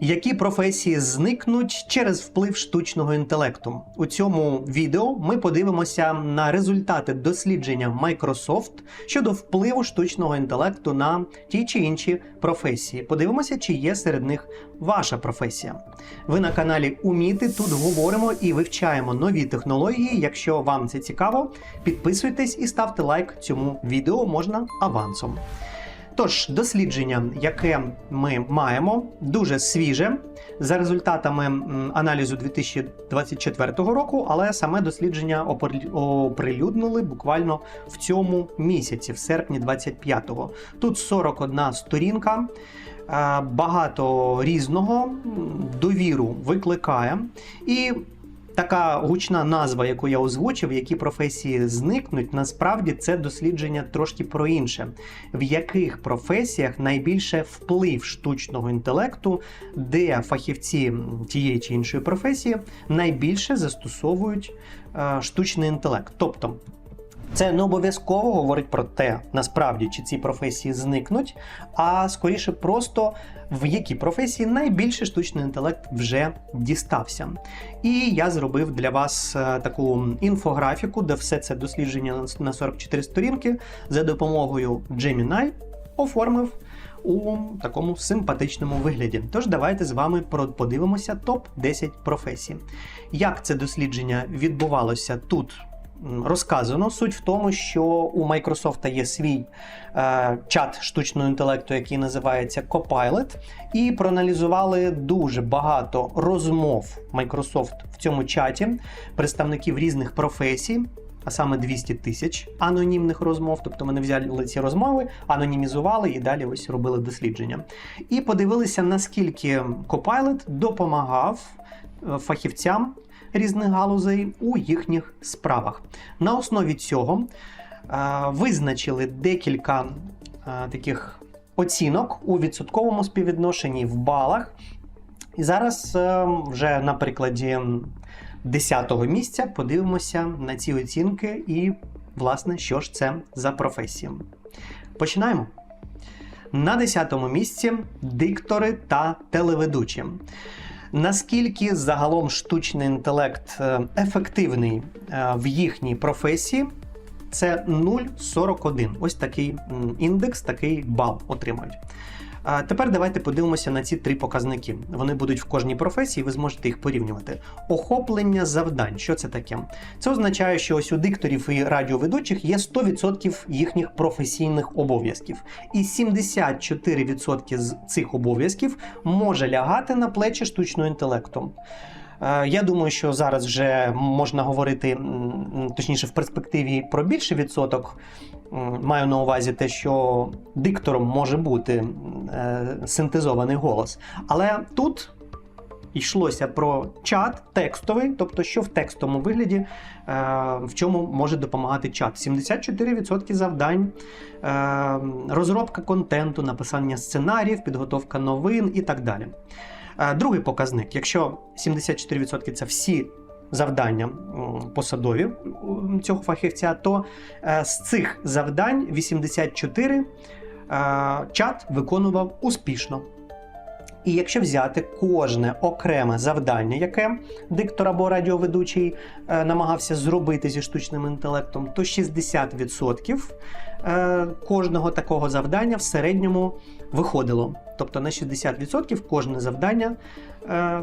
Які професії зникнуть через вплив штучного інтелекту? У цьому відео ми подивимося на результати дослідження Microsoft щодо впливу штучного інтелекту на ті чи інші професії. Подивимося, чи є серед них ваша професія. Ви на каналі Уміти. Тут говоримо і вивчаємо нові технології. Якщо вам це цікаво, підписуйтесь і ставте лайк цьому відео можна авансом. Тож, дослідження, яке ми маємо, дуже свіже за результатами аналізу 2024 року, але саме дослідження оприлюднили буквально в цьому місяці, в серпні 25-го. Тут 41 сторінка, е, багато різного, довіру викликає. І така гучна назва, яку я озвучив, які професії зникнуть, насправді це дослідження трошки про інше. В яких професіях найбільше вплив штучного інтелекту, де фахівці тієї чи іншої професії найбільше застосовують е, штучний інтелект. Тобто. Це не обов'язково говорить про те, насправді, чи ці професії зникнуть, а скоріше просто в які професії найбільше штучний інтелект вже дістався. І я зробив для вас е, таку інфографіку, де все це дослідження на 44 сторінки за допомогою Gemini оформив у такому симпатичному вигляді. Тож давайте з вами подивимося топ 10 професій. Як це дослідження відбувалося тут? Розказано суть в тому, що у Microsoft є свій е, чат штучного інтелекту, який називається Copilot, і проаналізували дуже багато розмов Microsoft в цьому чаті представників різних професій. А саме 200 тисяч анонімних розмов, тобто вони взяли ці розмови, анонімізували і далі ось робили дослідження. І подивилися, наскільки Copilot допомагав е, фахівцям різних галузей у їхніх справах. На основі цього е, визначили декілька е, таких оцінок у відсотковому співвідношенні в балах. І зараз е, вже на прикладі 10-го місця подивимося на ці оцінки і, власне, що ж це за професія. Починаємо. На 10-му місці диктори та телеведучі. Наскільки загалом штучний інтелект е, ефективний е, в їхній професії, це 0,41. Ось такий індекс, такий бал отримають. А тепер давайте подивимося на ці три показники. Вони будуть в кожній професії, ви зможете їх порівнювати. Охоплення завдань. Що це таке? Це означає, що ось у дикторів і радіоведучих є 100% їхніх професійних обов'язків. І 74% з цих обов'язків може лягати на плечі штучного інтелекту. Е, Я думаю, що зараз вже можна говорити точніше в перспективі про більший відсоток. Маю на увазі те, що диктором може бути е, синтезований голос. Але тут йшлося про чат текстовий, тобто що в текстовому вигляді, е, в чому може допомагати чат. 74% завдань, розробка контенту, написання сценаріїв, підготовка новин і так далі. Другий показник: якщо 74% це всі завдання посадові цього фахівця, то е, з цих завдань 84 е, чат виконував успішно. І якщо взяти кожне окреме завдання, яке диктор або радіоведучий е, намагався зробити зі штучним інтелектом, то 60% е, кожного такого завдання в середньому виходило. Тобто на 60% кожне завдання е,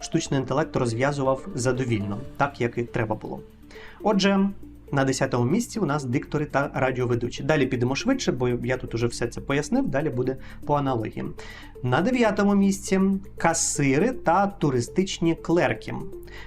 штучний інтелект розв'язував задовільно, так як і треба було. Отже, на 10-му місці у нас диктори та радіоведучі. Далі підемо швидше, бо я тут уже все це пояснив. Далі буде по аналогії. На 9-му місці касири та туристичні клерки.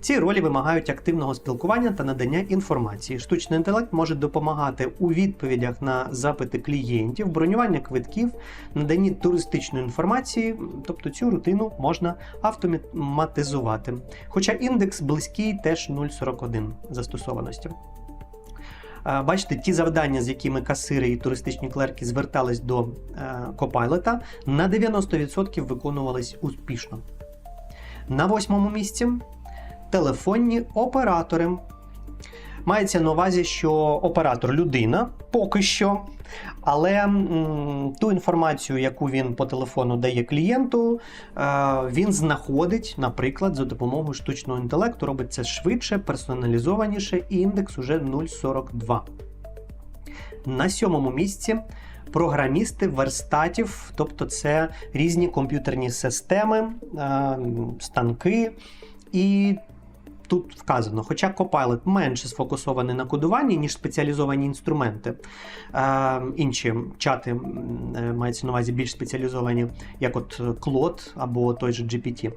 Ці ролі вимагають активного спілкування та надання інформації. Штучний інтелект може допомагати у відповідях на запити клієнтів, бронювання квитків, наданні туристичної інформації, тобто цю рутину можна автоматизувати. Хоча індекс близький теж 0,41 застосованості. Бачите, ті завдання, з якими касири і туристичні клерки звертались до копайлета, на 90% виконувались успішно. На восьмому місці телефонні оператори. Мається на увазі, що оператор людина поки що, але м, ту інформацію, яку він по телефону дає клієнту, е, він знаходить, наприклад, за допомогою штучного інтелекту, робить це швидше, персоналізованіше, і індекс уже 0,42. На сьомому місці програмісти верстатів, тобто це різні комп'ютерні системи, е, станки. І тут вказано, хоча Copilot менше сфокусований на кодуванні, ніж спеціалізовані інструменти. Е, інші чати е, мається на увазі більш спеціалізовані, як от Claude або той же GPT.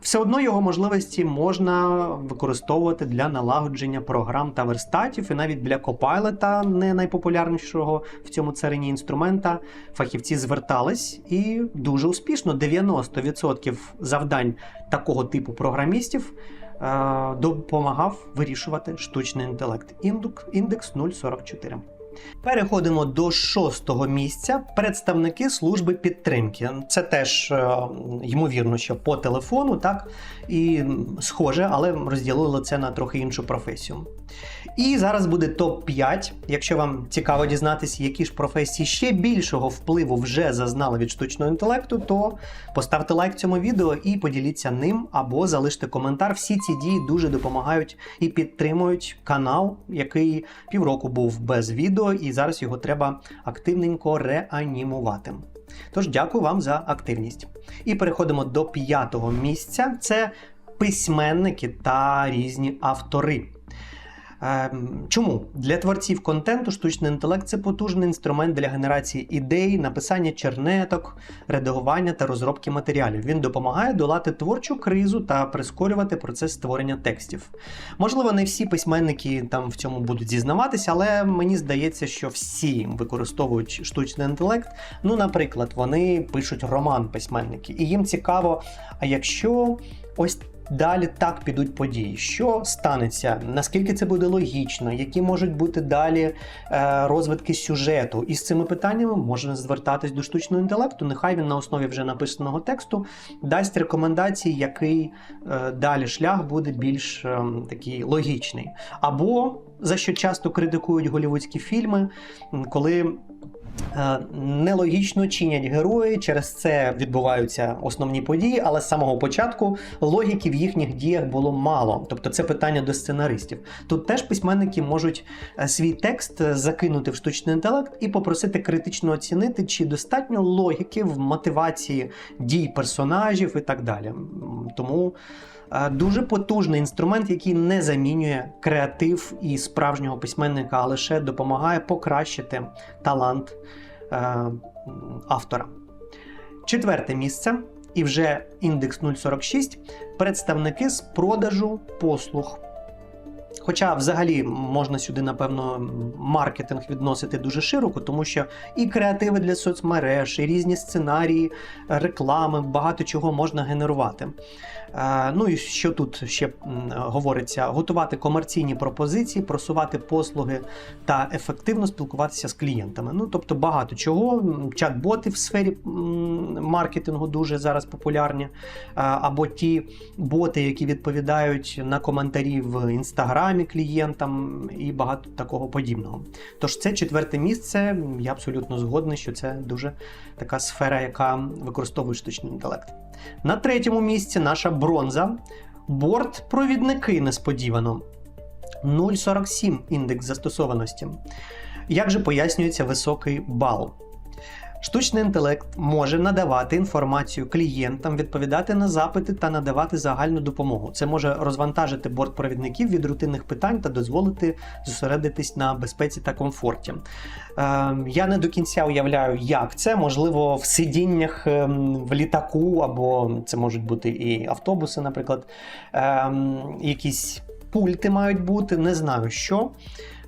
Все одно його можливості можна використовувати для налагодження програм та верстатів, і навіть для Copilot, не найпопулярнішого в цьому царині інструмента, фахівці звертались і дуже успішно 90% завдань такого типу програмістів допомагав вирішувати штучний інтелект. Індекс 044. Переходимо до шостого місця. Представники служби підтримки. Це теж е, ймовірно, що по телефону, так і схоже, але розділили це на трохи іншу професію. І зараз буде топ-5. Якщо вам цікаво дізнатися, які ж професії ще більшого впливу вже зазнали від штучного інтелекту, то поставте лайк цьому відео і поділіться ним, або залиште коментар. Всі ці дії дуже допомагають і підтримують канал, який півроку був без відео, і зараз його треба активненько реанімувати. Тож дякую вам за активність. І переходимо до п'ятого місця: це письменники та різні автори. Ем, Чому для творців контенту штучний інтелект це потужний інструмент для генерації ідей, написання чернеток, редагування та розробки матеріалів. Він допомагає долати творчу кризу та прискорювати процес створення текстів. Можливо, не всі письменники там в цьому будуть зізнаватися, але мені здається, що всі використовують штучний інтелект. Ну, наприклад, вони пишуть роман письменники, і їм цікаво, а якщо ось далі так підуть події. Що станеться? Наскільки це буде логічно? Які можуть бути далі е, розвитки сюжету? І з цими питаннями можна звертатись до штучного інтелекту. Нехай він на основі вже написаного тексту дасть рекомендації, який е, далі шлях буде більш е, такий логічний. Або за що часто критикують голівудські фільми, коли Нелогічно чинять герої, через це відбуваються основні події, але з самого початку логіки в їхніх діях було мало. Тобто це питання до сценаристів. Тут теж письменники можуть е, свій текст е, закинути в штучний інтелект і попросити критично оцінити, чи достатньо логіки в мотивації дій персонажів і так далі. Тому е, дуже потужний інструмент, який не замінює креатив і справжнього письменника, а лише допомагає покращити талант е, автора. Четверте місце, і вже індекс 046 представники з продажу послуг. Хоча взагалі можна сюди, напевно, маркетинг відносити дуже широко, тому що і креативи для соцмереж, і різні сценарії, реклами, багато чого можна генерувати. Е, Ну і що тут ще говориться: готувати комерційні пропозиції, просувати послуги та ефективно спілкуватися з клієнтами. Ну тобто багато чого. Чат-боти в сфері маркетингу дуже зараз популярні, Е, або ті боти, які відповідають на коментарі в інстаграмі клієнтам і багато такого подібного. Тож це четверте місце. Я абсолютно згодний, що це дуже така сфера, яка використовує штучний інтелект. На третьому місці наша бронза. Борт-провідники несподівано. 0,47 індекс застосованості. Як же пояснюється високий бал? Штучний інтелект може надавати інформацію клієнтам, відповідати на запити та надавати загальну допомогу. Це може розвантажити бортпровідників від рутинних питань та дозволити зосередитись на безпеці та комфорті. Е, я не до кінця уявляю, як це можливо в сидіннях ем, в літаку, або це можуть бути і автобуси, наприклад, ем, якісь пульти мають бути. Не знаю що.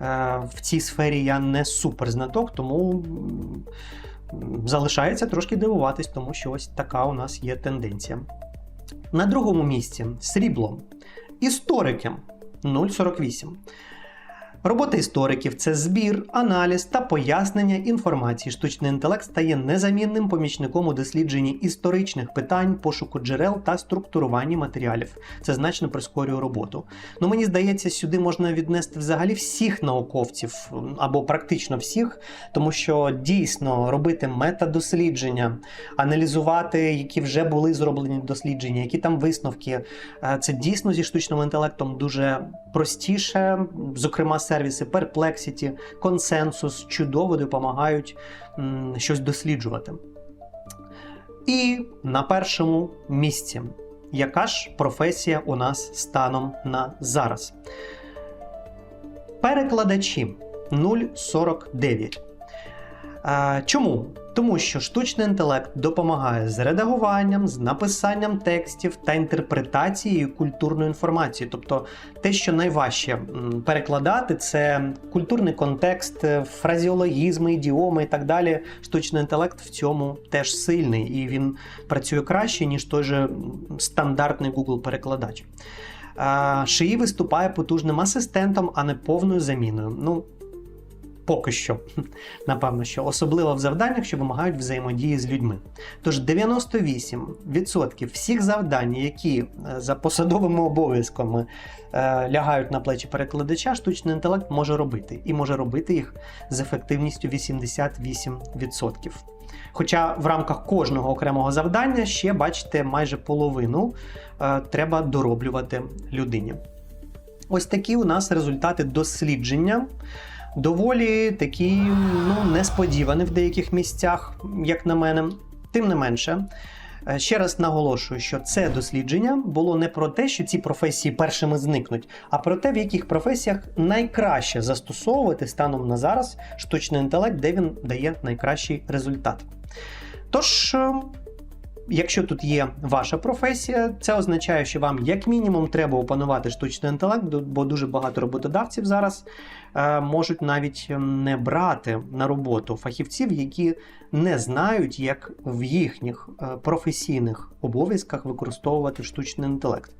Е, В цій сфері я не супер знаток, тому. Залишається трошки дивуватись, тому що ось така у нас є тенденція. На другому місці срібло. Історики 0,48. Робота істориків це збір, аналіз та пояснення інформації. Штучний інтелект стає незамінним помічником у дослідженні історичних питань, пошуку джерел та структуруванні матеріалів. Це значно прискорює роботу. Ну мені здається, сюди можна віднести взагалі всіх науковців або практично всіх, тому що дійсно робити метадослідження, аналізувати, які вже були зроблені дослідження, які там висновки. е, Це дійсно зі штучним інтелектом дуже простіше. Зокрема, сервіси Perplexity, Consensus чудово допомагають м, щось досліджувати. І на першому місці. Яка ж професія у нас станом на зараз? Перекладачі 0,49. А, Чому? Тому що штучний інтелект допомагає з редагуванням, з написанням текстів та інтерпретацією культурної інформації. Тобто те, що найважче перекладати, це культурний контекст, е, фразеологізми, ідіоми і так далі. Штучний інтелект в цьому теж сильний, і він працює краще, ніж той же стандартний Google-перекладач. Шиї виступає потужним асистентом, а не повною заміною. Ну, поки що, напевно, що особливо в завданнях, що вимагають взаємодії з людьми. Тож 98% всіх завдань, які е, за посадовими обов'язками е, лягають на плечі перекладача, штучний інтелект може робити, і може робити їх з ефективністю 88%. Хоча в рамках кожного окремого завдання ще, бачите, майже половину е, треба дороблювати людині. Ось такі у нас результати дослідження. Доволі такі ну, несподівані в деяких місцях, як на мене. Тим не менше, е, ще раз наголошую, що це дослідження було не про те, що ці професії першими зникнуть, а про те, в яких професіях найкраще застосовувати станом на зараз штучний інтелект, де він дає найкращий результат. Тож. Якщо тут є ваша професія, це означає, що вам як мінімум треба опанувати штучний інтелект, бо дуже багато роботодавців зараз е, можуть навіть не брати на роботу фахівців, які не знають, як в їхніх е, професійних обов'язках використовувати штучний інтелект.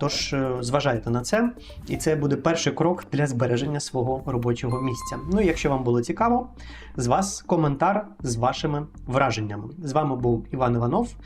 Тож е, зважайте на це, і це буде перший крок для збереження свого робочого місця. Ну і якщо вам було цікаво, з вас коментар з вашими враженнями. З вами був Іван Іванов.